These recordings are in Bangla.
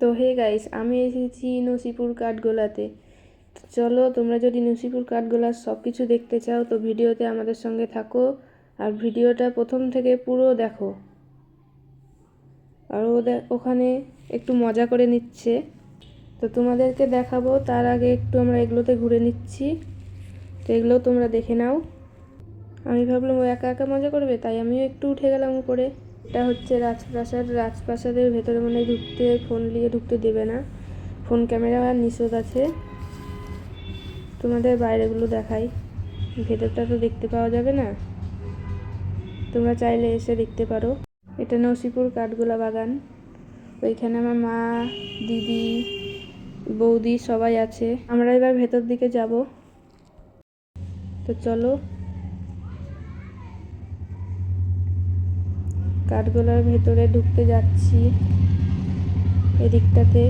তো হে গাইস, আমি এসেছি নসিপুর কাঠগোলাতে। চলো, তোমরা যদি নসিপুর কাঠগোলার সব কিছু দেখতে চাও, তো ভিডিওতে আমাদের সঙ্গে থাকো আর ভিডিওটা প্রথম থেকে পুরো দেখো। আর ওখানে একটু মজা করে নিচ্ছে। তো তোমাদেরকে দেখাবো, তার আগে একটু আমরা এগুলোতে ঘুরে নিচ্ছি। তো এগুলো তোমরা দেখে নাও। আমি ভাবলাম ও একা একা মজা করবে, তাই আমিও একটু উঠে গেলাম উপরে। এটা হচ্ছে রাজপ্রাসাদ, রাজপ্রাসাদের ভেতরে মানে ঢুকতে ফোন নিয়ে ঢুকতে দেবে না। ফোন ক্যামেরা আর নিষেধ আছে। তোমাদের বাইরেগুলো দেখাই। ভেতরটা তো দেখতে পাওয়া যাবে না। তোমরা চাইলে এসে দেখতে পারো। এটা নসিপুর কাঠগোলা বাগান। ওইখানে আমার মা, দিদি, বৌদি সবাই আছে। আমরা এবার ভেতর দিকে যাব। তো চলো কাঠগোলার ভেতরে ঢুকতে যাচ্ছি। এদিকটাতে।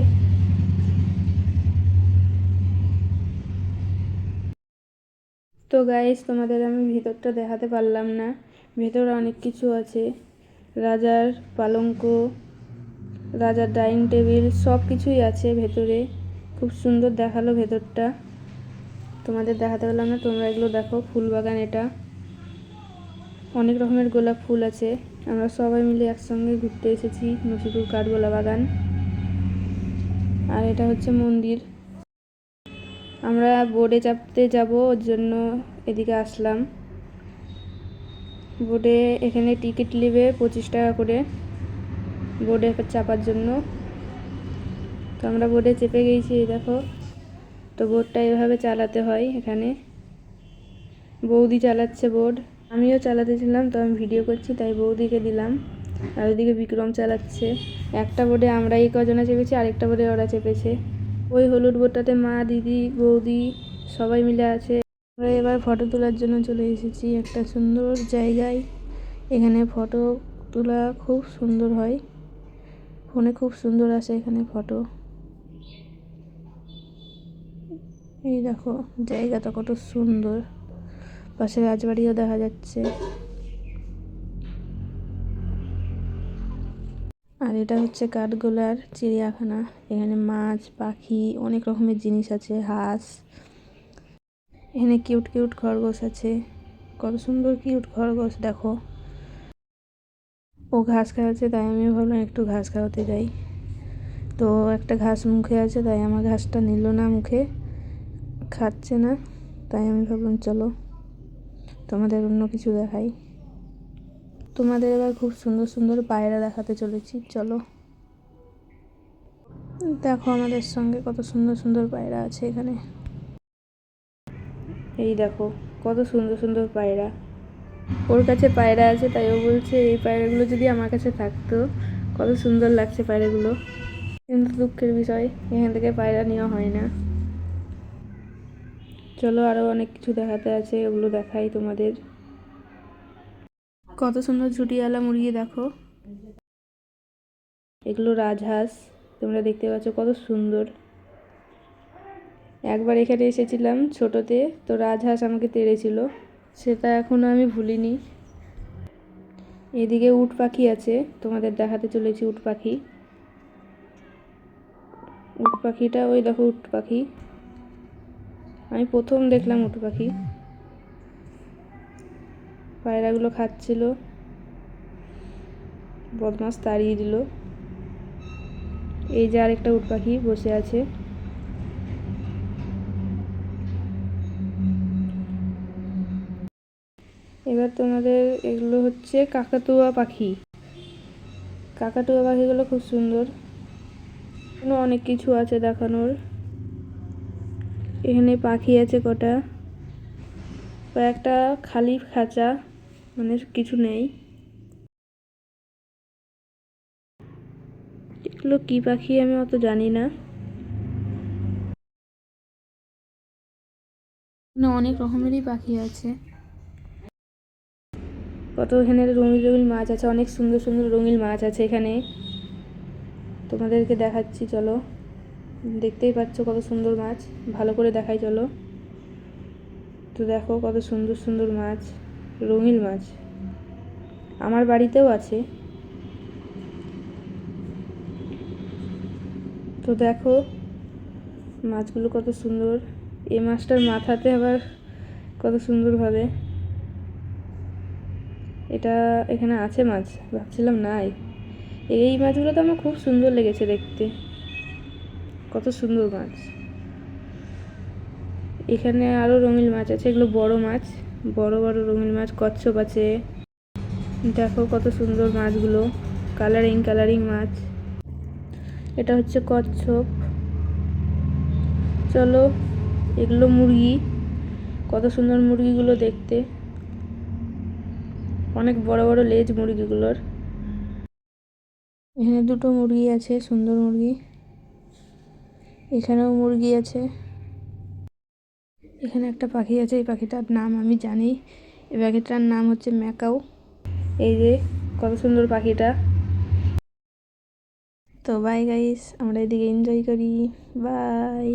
তো গাইস তোমাদের আমি ভেতরটা দেখাতে পারলাম না। ভেতরে অনেক কিছু আছে। রাজার পালঙ্ক, রাজার ডাইনিং টেবিল সব কিছুই আছে ভেতরে। খুব সুন্দর দেখাল ভেতরটা। তোমাদের দেখাতে পারলাম না, তোমরা এগুলো দেখো, ফুল বাগান এটা। অনেক রকমের গোলাপ ফুল আছে। আমরা সবাই মিলে একসঙ্গে ঘুরতে এসেছি নসিপুর কাঠগোলা বাগান। আর এটা হচ্ছে মন্দির। আমরা বোর্ডে চাপতে যাব, ওর জন্য এদিকে আসলাম। বোর্ডে এখানে টিকিট নেবে পঁচিশ টাকা করে বোর্ডে চাপার জন্য। তো আমরা বোর্ডে চেপে গিয়েছি এই দেখো। তো বোর্ডটা এভাবে চালাতে হয় এখানে। বৌদি চালাচ্ছে বোর্ড আমিও চালাতেছিলাম তো আমি ভিডিও করছি, তাই বৌদিকে দিলাম। আর ওইদিকে বিক্রম চালাচ্ছে। একটা বোর্ডে আমরা এই কজনে চেপেছি, আরেকটা বোর্ডে ওরা চেপেছে। ওই হলুদ বোর্ডটাতে মা, দিদি, বৌদি সবাই মিলে আছে। আমরা এবার ফটো তোলার জন্য চলে এসেছি একটা সুন্দর জায়গায়। এখানে ফটো তোলা খুব সুন্দর হয়। ফোনে খুব সুন্দর আসে এখানে ফটো। এই দেখো, জায়গাটা কত সুন্দর। পাশে রাজবাড়িও দেখা যাচ্ছে। আর এটা হচ্ছে কাঠগোলার চিড়িয়াখানা। এখানে মাছ, পাখি, অনেক রকমের জিনিস আছে, হাঁস। এখানে কিউট কিউট খরগোশ আছে। কত সুন্দর কিউট খরগোশ, দেখো। ও ঘাস খাওয়াচ্ছে, তাই আমি ভাবলাম একটু ঘাস খাওয়াতে যাই। তো একটা ঘাস মুখে আছে, তাই আমার ঘাসটা নিল না মুখে। খাচ্ছে না, তাই আমি ভাবলাম চলো। তোমাদের অন্য কিছু দেখাই। তোমাদের এবার খুব সুন্দর সুন্দর পায়রা দেখাতে চলেছি, চলো। দেখো আমাদের সঙ্গে কত সুন্দর সুন্দর পায়রা আছে এখানে। এই দেখো, কত সুন্দর সুন্দর পায়রা। ওর কাছে পায়রা আছে, তাই ও বলছে, এই পায়রাগুলো যদি আমার কাছে থাকতো, কত সুন্দর লাগছে পায়রাগুলো। কিন্তু দুঃখের বিষয়, এখান থেকে পায়রা নেওয়া হয় না। চলো আরও অনেক কিছু দেখাতে আছে, ওগুলো দেখাই তোমাদের। কত সুন্দর ঝুটিওয়ালা মুরগি, দেখো। এগুলো রাজহাঁস, তোমরা দেখতে পাচ্ছ কত সুন্দর। একবার এখানে এসেছিলাম ছোটোতে, তো রাজহাঁস আমাকে তেড়েছিল, সেটা এখনও আমি ভুলিনি। এদিকে উট পাখি আছে, তোমাদের দেখাতে চলেছি উট পাখি। উট পাখিটা, ওই দেখো উট পাখি। আমি প্রথম দেখলাম উটু পাখি। পায়রাগুলো খাচ্ছিল। বদমাস তাড়িয়ে দিল। এই যে আরেকটা উট পাখি বসে আছে। এবার তোমাদের এগুলো হচ্ছে কাকাতুয়া পাখি। কাকাতুয়া পাখিগুলো খুব সুন্দর। অনেক কিছু আছে দেখানোর। এখানে পাখি আছে কটা। কয়েকটা খালি খাঁচা মানে কিছু নেই। এগুলো কি পাখি আমি অত জানি না। অনেক রকমেরই পাখি আছে। কত এখানে রঙিন রঙিন মাছ আছে, অনেক সুন্দর সুন্দর রঙিন মাছ আছে এখানে। তোমাদেরকে দেখাচ্ছি, চলো। দেখতেই পাচ্ছ কত সুন্দর মাছ। ভালো করে দেখাই, চলো। তো দেখো কত সুন্দর সুন্দর মাছ, রঙিন মাছ। আমার বাড়িতেও আছে। তো দেখো, মাছগুলো কত সুন্দর। এই মাছটার মাথাতে আবার কত সুন্দরভাবে এটা এখানে আছে মাছ, ভাবছিলাম নাই। এই মাছগুলো তো আমার খুব সুন্দর লেগেছে দেখতে। কত সুন্দর মাছ। এখানে আরও রঙিন মাছ আছে, এগুলো বড় মাছ, বড় বড় রঙিন মাছ, কচ্ছপ আছে। দেখো কত সুন্দর মাছগুলো কালারিং কালারিং মাছ। এটা হচ্ছে কচ্ছপ। চলো, এগুলো মুরগি, কত সুন্দর মুরগিগুলো দেখতে। অনেক বড় বড় লেজ মুরগিগুলোর। এখানে দুটো মুরগি আছে, সুন্দর মুরগি। এখানেও মুরগি আছে। এখানে একটা পাখি আছে, এই পাখিটার নাম আমি জানি। এই পাখিটার নাম হচ্ছে ম্যাকাও। এই যে, কত সুন্দর পাখিটা। তো বাই গাইস আমরা এদিকে এনজয় করি। বাই